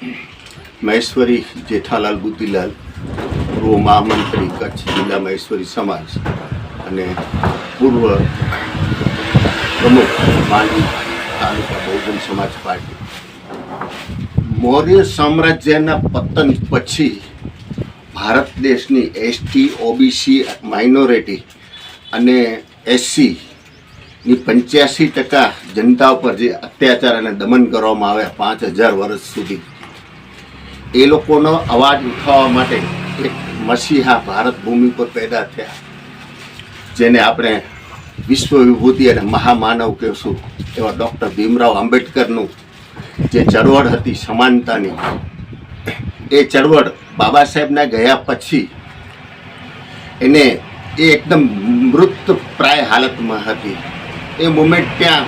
મહેશ્વરી જેઠાલાલ બુદ્ધિલાલ પૂર્વ મહામંત્રી કચ્છ જિલ્લા મહેશ્વરી સમાજ અને પૂર્વ પ્રમુખ માંડવી તાલુકા બહુજન સમાજ પાર્ટી. મૌર્ય સામ્રાજ્યના પતન પછી ભારત દેશની એસટી, ઓબીસી, માઇનોરિટી અને એસસી ની પંચ્યાસી ટકા જનતા ઉપર જે અત્યાચાર અને દમન કરવામાં આવ્યા પાંચ હજાર વર્ષ સુધી એ લોકોનો અવાજ ઉઠાવવા માટે એક મસીહા ભારત ભૂમિ પર પેદા થયા. જેને આપણે વિશ્વ વિભૂતિ અને મહામાનવ કહેશું એવા ડૉક્ટર ભીમરાવ આંબેડકરનું જે ચળવળ હતી સમાનતાની. એ ચળવળ બાબા સાહેબના ગયા પછી એને એ એકદમ મૃત પ્રાય હાલતમાં હતી. એ મુમેન્ટ ત્યાં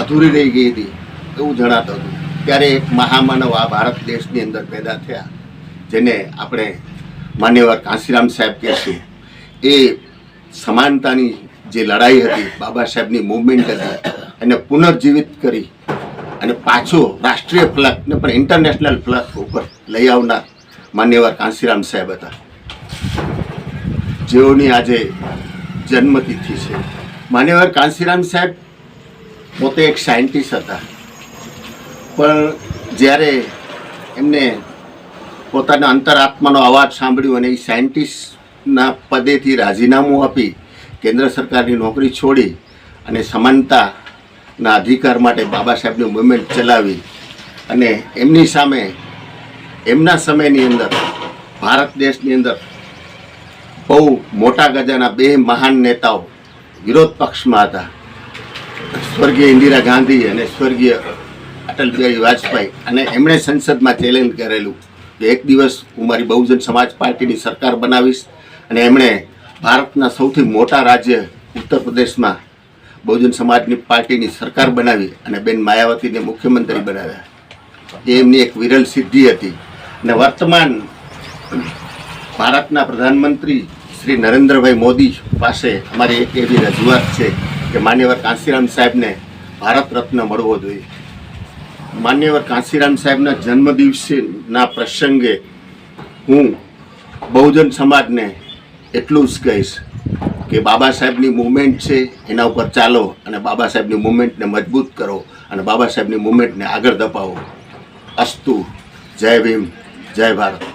અધૂરી રહી ગઈ હતી. એવું જણાતું હતું. ત્યારે એક મહામાનવ આ ભારત દેશની અંદર પેદા થયા, જેને આપણે માન્યવર કાંશીરામ સાહેબ કહેશું. એ સમાનતાની જે લડાઈ હતી, બાબા સાહેબની મુવમેન્ટ હતી, એને પુનર્જીવિત કરી અને પાછો રાષ્ટ્રીય ફલકને પણ ઇન્ટરનેશનલ ફલક ઉપર લઈ આવનાર માન્યવર કાંશીરામ સાહેબ હતા. જેઓની આજે જન્મતિથિ છે. માન્યવર કાંશીરામ સાહેબ પોતે એક સાયન્ટિસ્ટ હતા. પણ જ્યારે એમને પોતાના અંતરાત્માનો અવાજ સાંભળ્યો અને એ સાયન્ટિસ્ટના પદેથી રાજીનામું આપી, કેન્દ્ર સરકારની નોકરી છોડી અને સમાનતાના અધિકાર માટે બાબા સાહેબની મુવમેન્ટ ચલાવી અને એમની સામે, એમના સમયની અંદર, ભારત દેશની અંદર બહુ મોટા ગજાના બે મહાન નેતાઓ વિરોધ પક્ષમાં હતા. સ્વર્ગીય ઇન્દિરા ગાંધી અને સ્વર્ગીય અટલ બિહારી વાજપેયી અને એમણે સંસદમાં ચેલેન્જ કરેલું કે એક દિવસ હું મારી બહુજન સમાજ પાર્ટીની સરકાર બનાવીશ અને એમણે ભારતના સૌથી મોટા રાજ્ય ઉત્તર પ્રદેશમાં બહુજન સમાજની પાર્ટીની સરકાર બનાવી અને બેન માયાવતીને મુખ્યમંત્રી બનાવ્યા. એ એમની એક વિરલ સિદ્ધિ હતી. અને વર્તમાન ભારતના પ્રધાનમંત્રી શ્રી નરેન્દ્રભાઈ મોદી પાસે અમારી એક એવી રજૂઆત છે કે માન્યવર કાંસીરામ સાહેબને ભારત રત્ન મળવો જોઈએ. માન્યવર કાંશીરામ સાહેબના જન્મદિવસના પ્રસંગે હું બહુજન સમાજને એટલું જ કહીશ કે બાબા સાહેબની મુવમેન્ટ છે, એના ઉપર ચાલો અને બાબા સાહેબની મુવમેન્ટને મજબૂત કરો અને બાબા સાહેબની મુવમેન્ટને આગળ ધપાવો. અસ્તુ. જય ભીમ. જય ભારત.